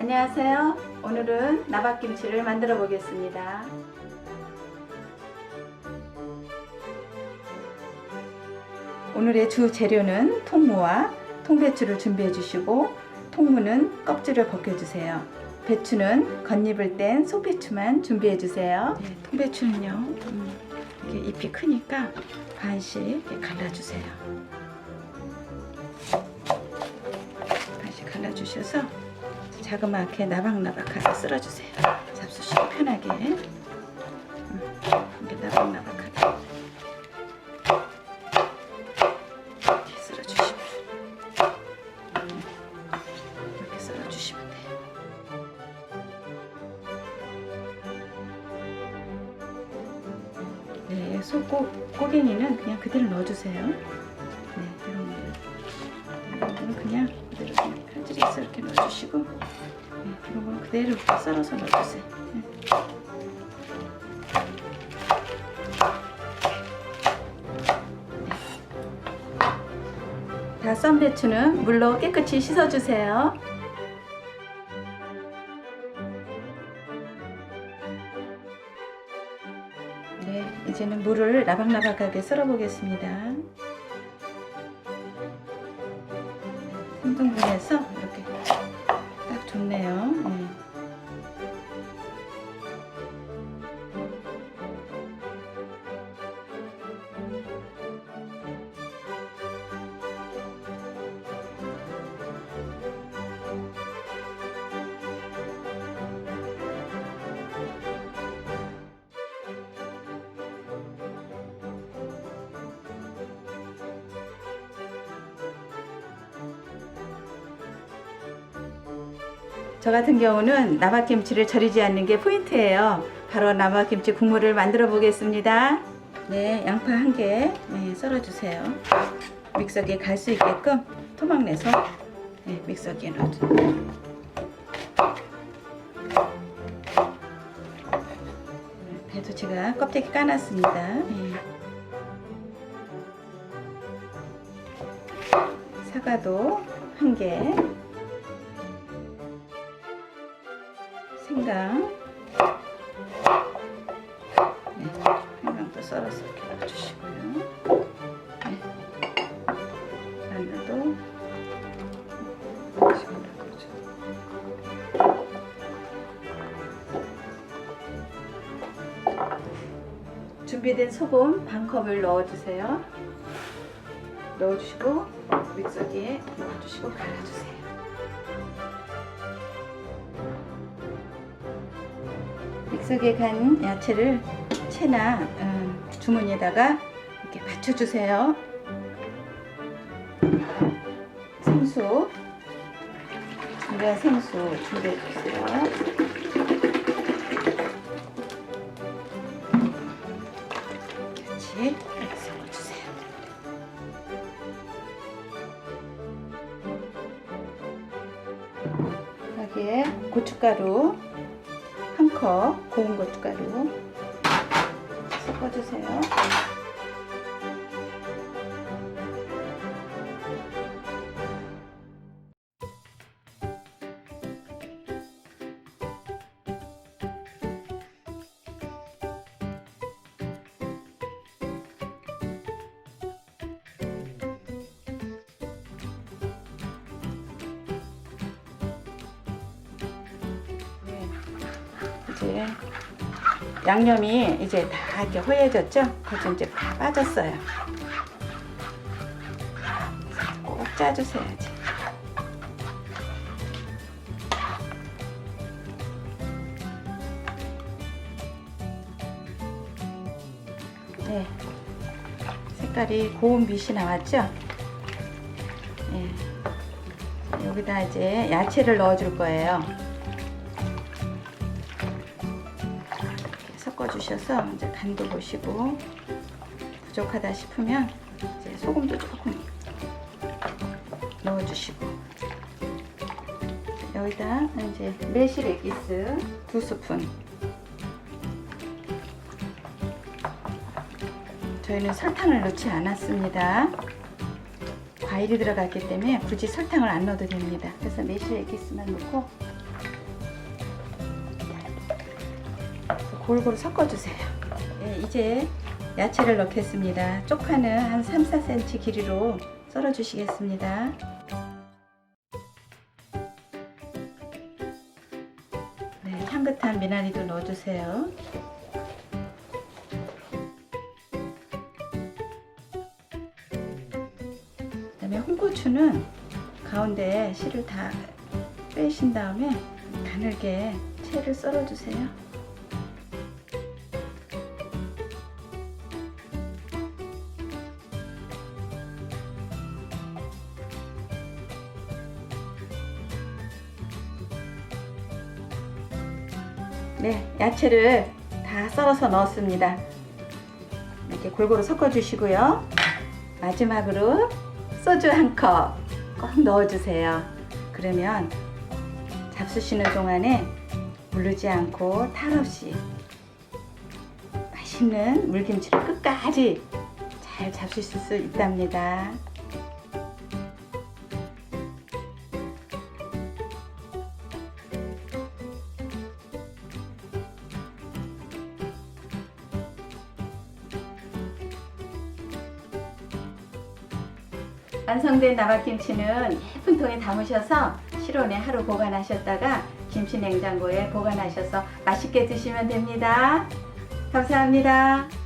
안녕하세요. 오늘은 나박김치를 만들어 보겠습니다. 오늘의 주 재료는 통무와 통배추를 준비해 주시고 통무는 껍질을 벗겨 주세요. 배추는 겉잎을 뗀 속배추만 준비해 주세요. 네, 통배추는요. 음, 이게 잎이 크니까 반씩 이렇게 갈라 주세요. 반씩 갈라주셔서 자그맣게 나박나박하게 쓸어주세요. 잡수시기 편하게. 음, 이렇게 나박나박하게. 이렇게 쓸어주시면. 음, 이렇게 쓸어주시면 돼요. 네, 소고 고갱이는 그냥 그대로 넣어주세요. 넣어주시고, 네, 건 그대로 썰어서 넣어주세요. 네. 다 썬 배추는 물로 깨끗이 씻어주세요. 네, 이제는 물을 나박나박하게 썰어 보겠습니다. 3등분해서 이렇게 저 같은 경우는 나박김치를 절이지 않는 게 포인트예요. 바로 나박김치 국물을 만들어 보겠습니다. 네, 양파 한 개 네, 썰어주세요. 믹서기에 갈 수 있게끔 토막 내서 네, 믹서기에 넣어주세요. 배도 제가 껍데기 까놨습니다. 네. 사과도 한 개. 생강 네, 생강도 썰어서 이렇게 넣어주시고요. 네, 마늘도 넣어주시고 준비된 소금 반 컵을 넣어주세요. 넣어주시고 믹서기에 넣어주시고 갈아주세요 믹서기에 간 야채를 채나 음, 주머니에다가 이렇게 받쳐주세요. 생수, 준비한 생수 준비해주세요. 같이 섞어주세요. 여기에 고춧가루 한 컵 고운 고춧가루 섞어주세요. 양념이 이제 다 이렇게 허해졌죠? 그래서 이제 다 빠졌어요. 꼭 짜주세요지. 네. 색깔이 고운 빛이 나왔죠? 네. 여기다 이제 야채를 넣어줄 거예요. 섞어주셔서 이제 간도 보시고 부족하다 싶으면 이제 소금도 조금 넣어주시고 여기다 이제 매실 액기스 두 스푼 저희는 설탕을 넣지 않았습니다. 과일이 들어갔기 때문에 굳이 설탕을 안 넣어도 됩니다. 그래서 매실 에기스만 넣고 골고루 섞어주세요. 네, 이제 야채를 넣겠습니다. 쪽파는 한 3, 4cm 길이로 썰어 주시겠습니다. 네, 향긋한 미나리도 넣어주세요. 그 다음에 홍고추는 가운데 씨를 다 빼신 다음에 가늘게 채를 썰어주세요. 네, 야채를 다 썰어서 넣었습니다. 이렇게 골고루 섞어주시고요. 마지막으로 소주 한 컵 꼭 넣어주세요. 그러면 잡수시는 동안에 무르지 않고 탈 없이 맛있는 물김치를 끝까지 잘 잡수실 수 있답니다. 완성된 나박김치는 예쁜 통에 담으셔서 실온에 하루 보관하셨다가 김치 냉장고에 보관하셔서 맛있게 드시면 됩니다. 감사합니다.